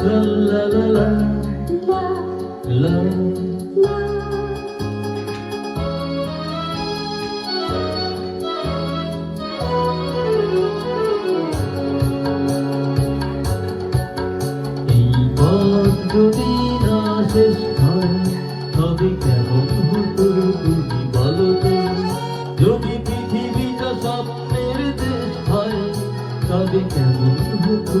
লা লা লা লা এই পথ যদি না তবে কেমন হতো তুমি বলো তো যদি তবে কেমন হতো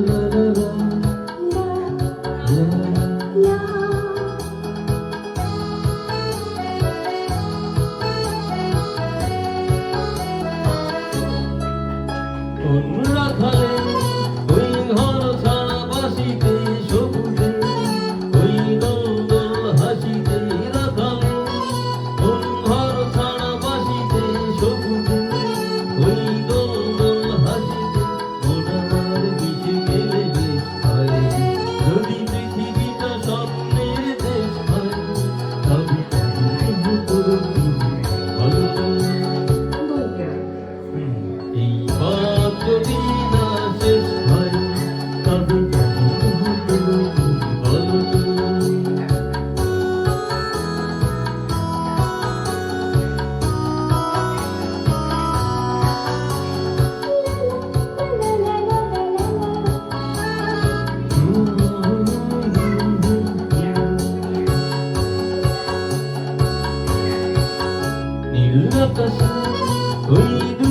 Look you do.